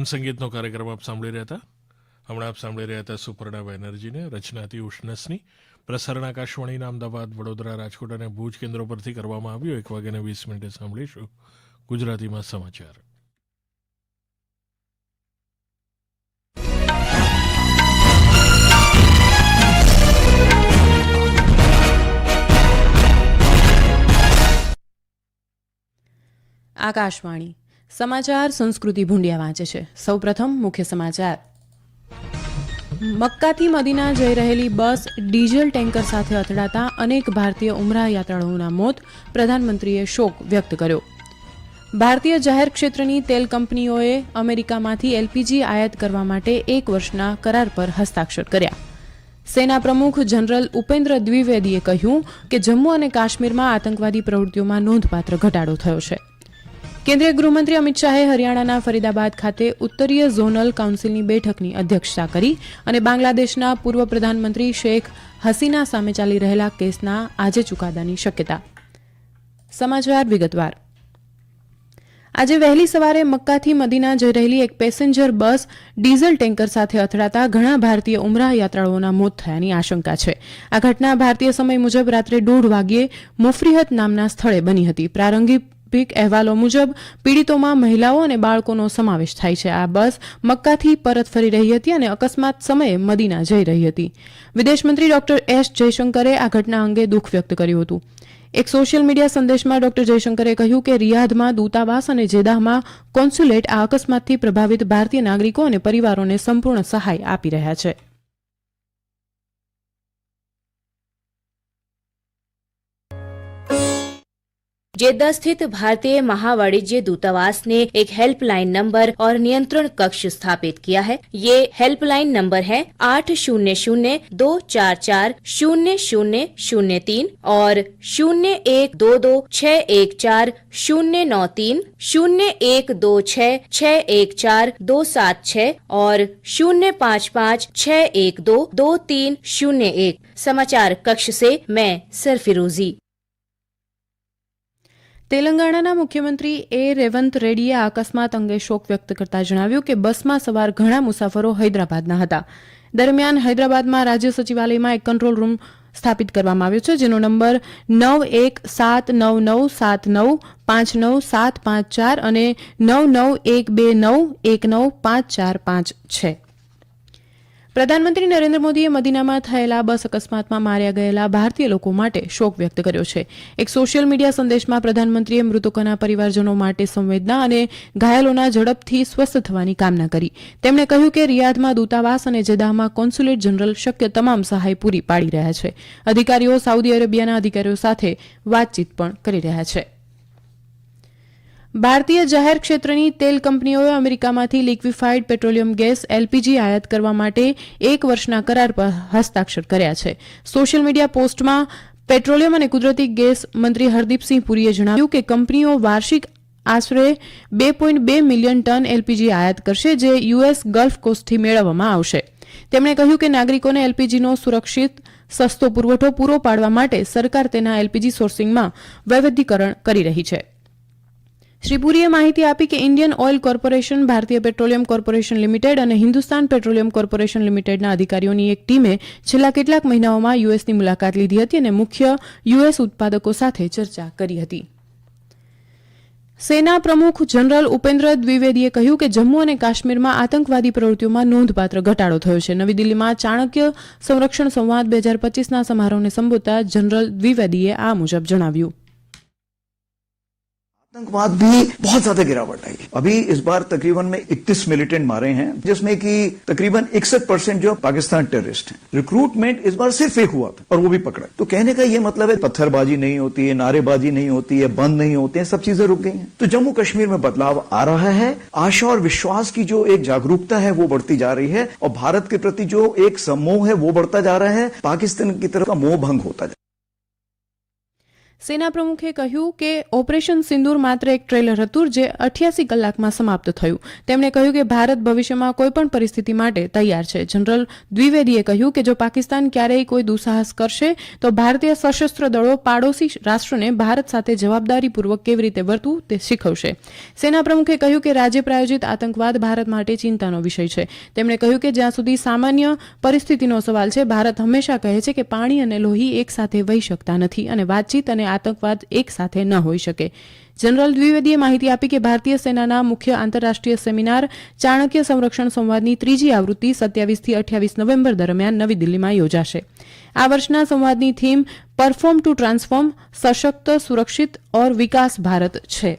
સુગમ સંગીતનો કાર્યક્રમ આપ સાંભળી રહ્યા હતા. હમણાં આપ સાંભળી રહ્યા હતા સુપર્ણા બેનર્જીને રચનાથી ઉષ્ણસની પ્રસારણ આકાશવાણીના અમદાવાદ, વડોદરા, રાજકોટ અને ભુજ કેન્દ્રો પરથી કરવામાં આવ્યું. એક વાગ્યાને વીસ મિનિટે સાંભળીશું ગુજરાતીમાં સમાચાર. આકાશવાણી. સમાચાર સંસ્કૃતિ ભૂંડિયા વાંચે છે. સૌપ્રથમ મુખ્ય સમાચાર. મક્કાથી મદીના જઈ રહેલી બસ ડીઝલ ટેન્કર સાથે અથડાતા અનેક ભારતીય ઉમરા યાત્રાળુઓના મોત પ્રધાનમંત્રીએ શોક વ્યક્ત કર્યો. ભારતીય જાહેર ક્ષેત્રની તેલ કંપનીઓએ અમેરિકામાંથી એલપીજી આયાત કરવા માટે એક વર્ષના કરાર પર હસ્તાક્ષર કર્યા. સેના પ્રમુખ જનરલ ઉપેન્દ્ર દ્વિવેદીએ કહ્યું કે જમ્મુ અને કાશ્મીરમાં આતંકવાદી પ્રવૃત્તિઓમાં નોંધપાત્ર ઘટાડો થયો છે. કેન્દ્રીય ગૃહમંત્રી અમિત શાહે હરિયાણાના ફરીદાબાદ ખાતે ઉત્તરીય ઝોનલ કાઉન્સિલની બેઠકની અધ્યક્ષતા કરી અને બાંગ્લાદેશના પૂર્વ પ્રધાનમંત્રી શેખ હસીના સામે ચાલી રહેલા કેસના આજે ચુકાદાની શક્યતા. સમાચાર વિગતવાર. આજે વહેલી સવારે મક્કાથી મદીના જઈ રહેલી એક પેસેન્જર બસ ડીઝલ ટેન્કર સાથે અથડાતા ઘણા ભારતીય ઉમરાહ યાત્રાળુઓના મોત થયાની આશંકા છે. આ ઘટના ભારતીય સમય મુજબ રાત્રે દોઢ વાગ્યે મોફરીહત નામના સ્થળે બની હતી. પ્રારંભિક અહેવાલો મુજબ, પીડિતોમાં મહિલાઓ અને બાળકોનો સમાવેશ થાય છે. આ બસ મક્કાથી પરત ફરી રહી હતી અને અકસ્માત સમયે મદીના જઈ રહી હતી. વિદેશમંત્રી ડોક્ટર એસ જયશંકરે આ ઘટના અંગે દુઃખ વ્યક્ત કર્યું હતું. એક સોશિયલ મીડિયા સંદેશમાં ડોક્ટર જયશંકરે કહ્યું કે રિયાધમાં દૂતાવાસ અને જેદાહમાં કોન્સ્યુલેટ આ અકસ્માતથી પ્રભાવિત ભારતીય નાગરિકો અને પરિવારોને સંપૂર્ણ સહાય આપી રહ્યા છે. जेद्दा स्थित भारतीय महावाणिज्य दूतावास ने एक हेल्पलाइन नंबर और नियंत्रण कक्ष स्थापित किया है। ये हेल्पलाइन नंबर है आठ शून्य शून्य दो चार चार शून्य शून्य शून्य तीन और शून्य एक दो दो छह एक चार शून्य नौ तीन, शून्य एक दो छह छह एक चार दो सात छह और शून्य पाँच पाँच छह एक दो दो तीन शून्य एक। समाचार कक्ष से मैं सरफिरोजी। તેલંગાણાના મુખ્યમંત્રી એ રેવંત રેડ્ડીએ આ અકસ્માત અંગે શોક વ્યક્ત કરતા જણાવ્યું કે બસમાં સવાર ઘણા મુસાફરો હૈદરાબાદના હતા. દરમિયાન હૈદરાબાદમાં રાજ્ય સચિવાલયમાં એક કંટ્રોલ રૂમ સ્થાપિત કરવામાં આવ્યો છે, જેનો નંબર નવ એક સાત નવ નવ સાત નવ પાંચ નવ સાત પાંચ ચાર અને નવ નવ એક બે નવ એક નવ પાંચ ચાર પાંચ છે. પ્રધાનમંત્રી નરેન્દ્ર મોદીએ મદીનામાં થયેલા બસ અકસ્માતમાં માર્યા ગયેલા ભારતીય લોકો માટે શોક વ્યક્ત કર્યો છે. એક સોશિયલ મીડિયા સંદેશમાં પ્રધાનમંત્રીએ મૃતકોના પરિવારજનો માટે સંવેદના અને ઘાયલોના ઝડપથી સ્વસ્થ થવાની કામના કરી. તેમણે કહ્યું કે રિયાધમાં દૂતાવાસ અને જેદાહમાં કોન્સ્યુલેટ જનરલ શક્ય તમામ સહાય પૂરી પાડી રહ્યા છે. અધિકારીઓ સાઉદી અરેબિયાના અધિકારીઓ સાથે વાતચીત પણ કરી રહ્યા છે. ભારતીય જાહેર ક્ષેત્રની તેલ કંપનીઓએ અમેરિકામાંથી લિક્વિફાઈડ પેટ્રોલિયમ ગેસ એલપીજી આયાત કરવા માટે એક વર્ષના કરાર પર હસ્તાક્ષર કર્યા છે. સોશિયલ મીડિયા પોસ્ટમાં પેટ્રોલિયમ અને કુદરતી ગેસ મંત્રી હરદીપસિંહ પુરીએ જણાવ્યું કે કંપનીઓ વાર્ષિક આશરે બે પોઈન્ટ બે મિલિયન ટન એલપીજી આયાત કરશે જે યુએસ ગલ્ફ કોસ્ટથી મેળવવામાં આવશે. તેમણે કહ્યું કે નાગરિકોને એલપીજીનો સુરક્ષિત, સસ્તો પુરવઠો પૂરો પાડવા માટે સરકાર તેના એલપીજી સોર્સિંગમાં વૈવિધ્યકરણ કરી રહી છે. શ્રી પુરીએ માહિતી આપી કે Indian Oil Corporation, Bharatiya Petroleum Corporation Limited અને હિન્દુસ્તાન પેટ્રોલિયમ કોર્પોરેશન લિમિટેડના અધિકારીઓની એક ટીમે છેલ્લા કેટલાક મહિનાઓમાં યુએસની મુલાકાત લીધી હતી અને મુખ્ય યુએસ ઉત્પાદકો સાથે ચર્ચા કરી હતી. સેના પ્રમુખ જનરલ ઉપેન્દ્ર દ્વિવેદીએ કહ્યું કે જમ્મુ અને કાશ્મીરમાં આતંકવાદી પ્રવૃત્તિઓમાં નોંધપાત્ર ઘટાડો થયો છે. નવી દિલ્હીમાં ચાણક્ય સંરક્ષણ સંવાદ બે હજાર પચીસના સમારોહને સંબોધતા જનરલ દ્વિવેદીએ આ મુજબ જણાવ્યું. आतंकवाद भी बहुत ज़्यादा गिरावट आई। अभी इस बार तकरीबन में 31 मिलिटेंट मारे हैं, जिसमें कि तकरीबन इकसठ परसेंट जो पाकिस्तान टेररिस्ट हैं। रिक्रूटमेंट इस बार सिर्फ़ एक हुआ था, और वो भी पकड़ा। तो कहने का ये मतलब है, पत्थरबाजी नहीं होती है, नारेबाजी नहीं होती है, बंद नहीं होते हैं, सब चीज़ें रुक गई हैं। तो जम्मू कश्मीर में बदलाव आ रहा है, आशा और विश्वास की जो एक जागरूकता है, वो बढ़ती जा रही है, और भारत के प्रति जो एक समोह है, वो बढ़ता जा रहा है, पाकिस्तान की तरफ़ का मोह भंग होता जा સેના પ્રમુખે કહ્યું કે ઓપરેશન સિંદૂર માત્ર એક ટ્રેલર હતું જે અઠ્યાસી કલાકમાં સમાપ્ત થયું. તેમણે કહ્યું કે ભારત ભવિષ્યમાં કોઈપણ પરિસ્થિતિ માટે તૈયાર છે. જનરલ દ્વિવેદીએ કહ્યું કે જો પાકિસ્તાન ક્યારેય કોઈ દુસાહસ કરશે, તો ભારતીય સશસ્ત્ર દળો પાડોશી રાષ્ટ્રને ભારત સાથે જવાબદારીપૂર્વક કેવી રીતે વર્તવું તે શીખવશે. સેના પ્રમુખે કહ્યું કે રાજ્ય પ્રાયોજિત આતંકવાદ ભારત માટે ચિંતાનો વિષય છે. તેમણે કહ્યું કે જ્યાં સુધી સામાન્ય પરિસ્થિતિનો સવાલ છે, ભારત હંમેશા કહે છે કે પાણી અને લોહી એકસાથે વહી શકતા નથી અને વાતચીત અને આતંકવાદ એક સાથે ન હોઈ શકે. જનરલ દ્વિવેદીએ માહિતી આપી કે ભારતીય સેનાના મુખ્ય આંતરરાષ્ટ્રીય સેમિનાર ચાણક્ય સંરક્ષણ સંવાદની ત્રીજી આવૃત્તિ સત્યાવીસથી અઠ્યાવીસ નવેમ્બર દરમિયાન નવી દિલ્હીમાં યોજાશે. આ વર્ષના સંવાદની થીમ પરફોર્મ ટુ ટ્રાન્સફોર્મ, સશક્ત, સુરક્ષિત ઓર વિકાસ ભારત છે.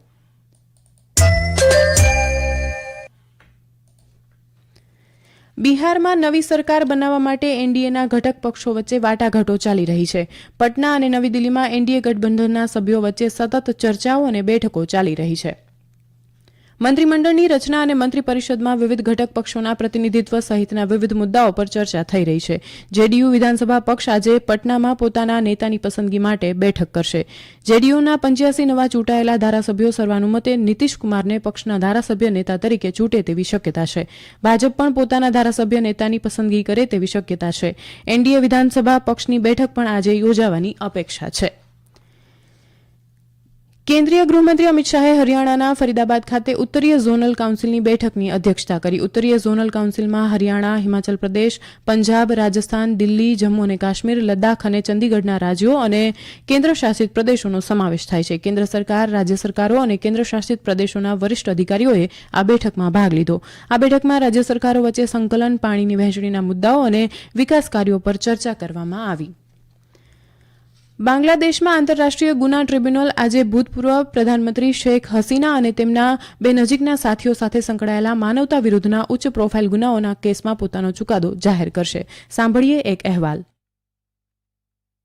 બિહારમાં નવી સરકાર બનાવવા માટે એનડીએના ઘટક પક્ષો વચ્ચે વાટાઘાટો ચાલી રહી છે. પટના અને નવી દિલ્હીમાં એનડીએ ગઠબંધનના સભ્યો વચ્ચે સતત ચર્ચાઓ અને બેઠકો ચાલી રહી છે. મંત્રીમંડળની રચના અને મંત્રી પરિષદમાં વિવિધ ઘટક પક્ષોના પ્રતિનિધિત્વ સહિતના વિવિધ મુદ્દાઓ પર ચર્ચા થઈ રહી છે. જેડીયુ વિધાનસભા પક્ષ આજે પટનામાં પોતાના નેતાની પસંદગી માટે બેઠક કરશે. જેડીયુના પંચ્યાસી નવા ચૂંટાયેલા ધારાસભ્યો સર્વાનુમતે નીતિશ કુમારને પક્ષના ધારાસભ્ય નેતા તરીકે ચૂંટે તેવી શક્યતા છે. ભાજપ પણ પોતાના ધારાસભ્ય નેતાની પસંદગી કરે તેવી શક્યતા છે. એનડીએ વિધાનસભા પક્ષની બેઠક પણ આજે યોજાવાની અપેક્ષા છે. કેન્દ્રીય ગૃહમંત્રી અમિત શાહે હરિયાણાના ફરીદાબાદ ખાતે ઉત્તરીય ઝોનલ કાઉન્સિલની બેઠકની અધ્યક્ષતા કરી. ઉત્તરીય ઝોનલ કાઉન્સિલમાં હરિયાણા, હિમાચલ પ્રદેશ, પંજાબ, રાજસ્થાન, દિલ્હી, જમ્મુ અને કાશ્મીર, લદ્દાખ અને ચંદીગઢના રાજ્યો અને કેન્દ્રશાસિત પ્રદેશોનો સમાવેશ થાય છે. કેન્દ્ર સરકાર, રાજ્ય સરકારો અને કેન્દ્રશાસિત પ્રદેશોના વરિષ્ઠ અધિકારીઓએ આ બેઠકમાં ભાગ લીધો. આ બેઠકમાં રાજ્ય સરકારો વચ્ચે સંકલન, પાણીની વહેંચણીના મુદ્દાઓ અને વિકાસ કાર્યો પર ચર્ચા કરવામાં આવી. બાંગ્લાદેશમાં આંતરરાષ્ટ્રીય ગુના ટ્રિબ્યુનલ આજે ભૂતપૂર્વ પ્રધાનમંત્રી શેખ હસીના અને તેમના બે નજીકના સાથીઓ સાથે સંકળાયેલા માનવતા વિરુદ્ધના ઉચ્ચ પ્રોફાઇલ ગુનાઓના કેસમાં પોતાનો ચુકાદો જાહેર કરશે. સાંભળીએ એક અહેવાલ.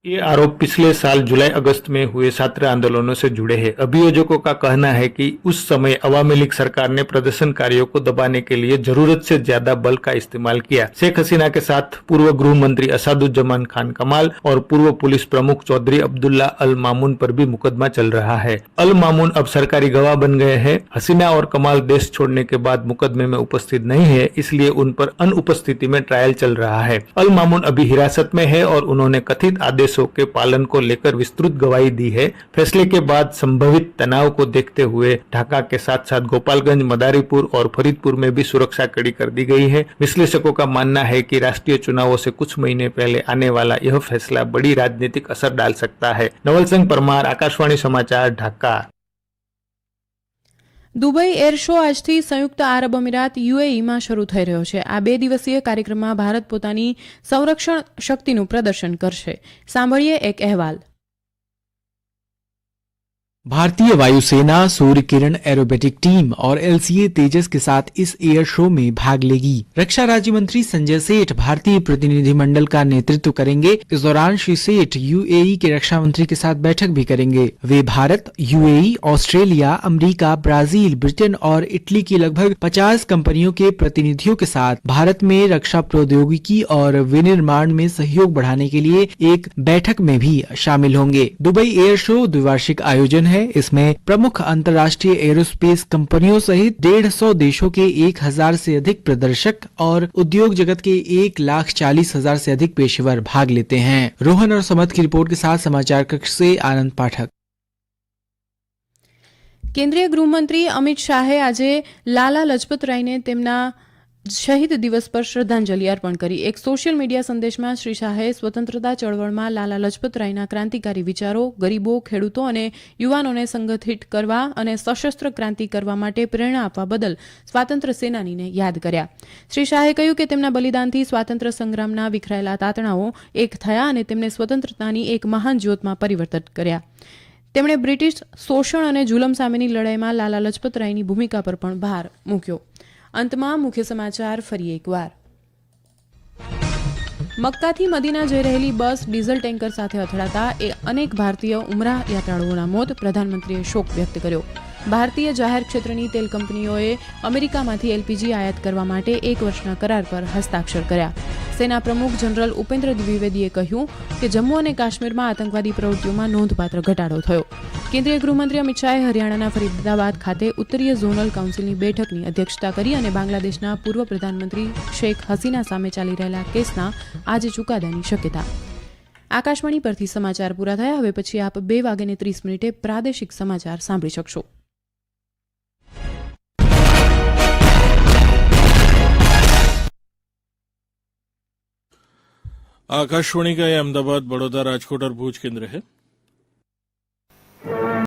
ये आरोप पिछले साल जुलाई अगस्त में हुए छात्र आंदोलनों से जुड़े हैं। अभियोजकों का कहना है कि उस समय अवामी लीग सरकार ने प्रदर्शनकारियों को दबाने के लिए ज़रूरत से ज़्यादा बल का इस्तेमाल किया। शेख हसीना के साथ पूर्व गृह मंत्री असादुज्जमान खान कमाल और पूर्व पुलिस प्रमुख चौधरी अब्दुल्ला अल मामून पर भी मुकदमा चल रहा है। अल मामून अब सरकारी गवाह बन गए हैं। हसीना और कमाल देश छोड़ने के बाद मुकदमे में उपस्थित नहीं है, इसलिए उन पर अनुपस्थिति में ट्रायल चल रहा है। अल मामून अभी हिरासत में है और उन्होंने कथित आदेशों के पालन को लेकर विस्तृत गवाही दी है। फैसले के बाद संभवित तनाव को देखते हुए ढाका के साथ साथ गोपालगंज, मदारीपुर और फरीदपुर में भी सुरक्षा कड़ी कर दी गई है। विश्लेषकों का मानना है कि राष्ट्रीय चुनावों से कुछ महीने पहले आने वाला यह फैसला बड़ी राजनीतिक असर डाल सकता है। नवल सिंह परमार, आकाशवाणी समाचार, ढाका। દુબઈ એર શો આજથી સંયુક્ત આરબ અમીરાત યુએઈમાં શરૂ થઈ રહ્યો છે. આ બે દિવસીય કાર્યક્રમમાં ભારત પોતાની સંરક્ષણ શક્તિનું પ્રદર્શન કરશે. સાંભળીએ એક અહેવાલ. भारतीय वायुसेना सूर्य किरण एरोबेटिक टीम और एलसीए तेजस के साथ इस एयर शो में भाग लेगी। रक्षा राज्य मंत्री संजय सेठ भारतीय प्रतिनिधिमंडल का नेतृत्व करेंगे। इस दौरान श्री सेठ यूएई के रक्षा मंत्री के साथ बैठक भी करेंगे। वे Bharat, UAE, Australia, America, Brazil, Britain और इटली की लगभग 50 कंपनियों के प्रतिनिधियों के साथ भारत में रक्षा प्रौद्योगिकी और विनिर्माण में सहयोग बढ़ाने के लिए एक बैठक में भी शामिल होंगे। दुबई एयर शो द्विवार्षिक आयोजन है। इसमें प्रमुख अंतर्राष्ट्रीय एरोस्पेस कंपनियों सहित डेढ़ सौ देशों के एक हजार से अधिक प्रदर्शक और उद्योग जगत के एक लाख चालीस हजार से अधिक पेशेवर भाग लेते हैं रोहन और समत की रिपोर्ट के साथ समाचार कक्ष से आनंद पाठक કેન્દ્રીય ગૃહમંત્રી અમિત શાહે આજે લાલા લજપત રાયને તેમના શહીદ દિવસ પર શ્રદ્ધાંજલિ અર્પણ કરી. એક સોશિયલ મીડિયા સંદેશમાં શ્રી શાહે સ્વતંત્રતા ચળવળમાં લાલા લજપતરાયના ક્રાંતિકારી વિચારો, ગરીબો, ખેડૂતો અને યુવાનોને સંગઠિત કરવા અને સશસ્ત્ર ક્રાંતિ કરવા માટે પ્રેરણા આપવા બદલ સ્વાતંત્ર્ય સેનાનીને યાદ કર્યા. શ્રી શાહે કહ્યું કે તેમના બલિદાનથી સ્વાતંત્ર્ય સંગ્રામના વિખરાયેલા તાતણાઓ એક થયા અને તેમને સ્વતંત્રતાની એક મહાન જ્યોતમાં પરિવર્તિત કર્યા. તેમણે બ્રિટિશ શોષણ અને જુલમ સામેની લડાઈમાં લાલા લજપતરાયની ભૂમિકા પર પણ ભાર મૂક્યો. અંતમાં મુખ્ય સમાચાર ફરી એકવાર. મક્કાથી મદીના જઈ રહેલી બસ ડીઝલ ટેન્કર સાથે અથડાતા એ અનેક ભારતીય ઉમરા યાત્રાળુઓના મોત પ્રધાનમંત્રીએ શોક વ્યક્ત કર્યો. ભારતીય જાહેર ક્ષેત્રની તેલ કંપનીઓએ અમેરિકામાંથી એલપીજી આયાત કરવા માટે એક વર્ષના કરાર પર હસ્તાક્ષર કર્યા. સેના પ્રમુખ જનરલ ઉપેન્દ્ર દ્વિવેદીએ કહ્યું કે જમ્મુ અને કાશ્મીરમાં આતંકવાદી પ્રવૃત્તિઓમાં નોંધપાત્ર ઘટાડો થયો. કેન્દ્રીય ગૃહમંત્રી અમિત શાહે હરિયાણાના ફરીદાબાદ ખાતે ઉત્તરીય ઝોનલ કાઉન્સિલની બેઠકની અધ્યક્ષતા કરી અને બાંગ્લાદેશના પૂર્વ પ્રધાનમંત્રી શેખ હસીના સામે ચાલી રહેલા કેસના આજે ચુકાદાની શક્યતા. આકાશવાણી પરથી સમાચાર પૂરા થયા. હવે પછી આપ બે વાગ્યે ત્રીસ મિનિટે પ્રાદેશિક સમાચાર સાંભળી શકશો. आकाशवाणी का ये अहमदाबाद बड़ौदा राजकोट और भूज केंद्र है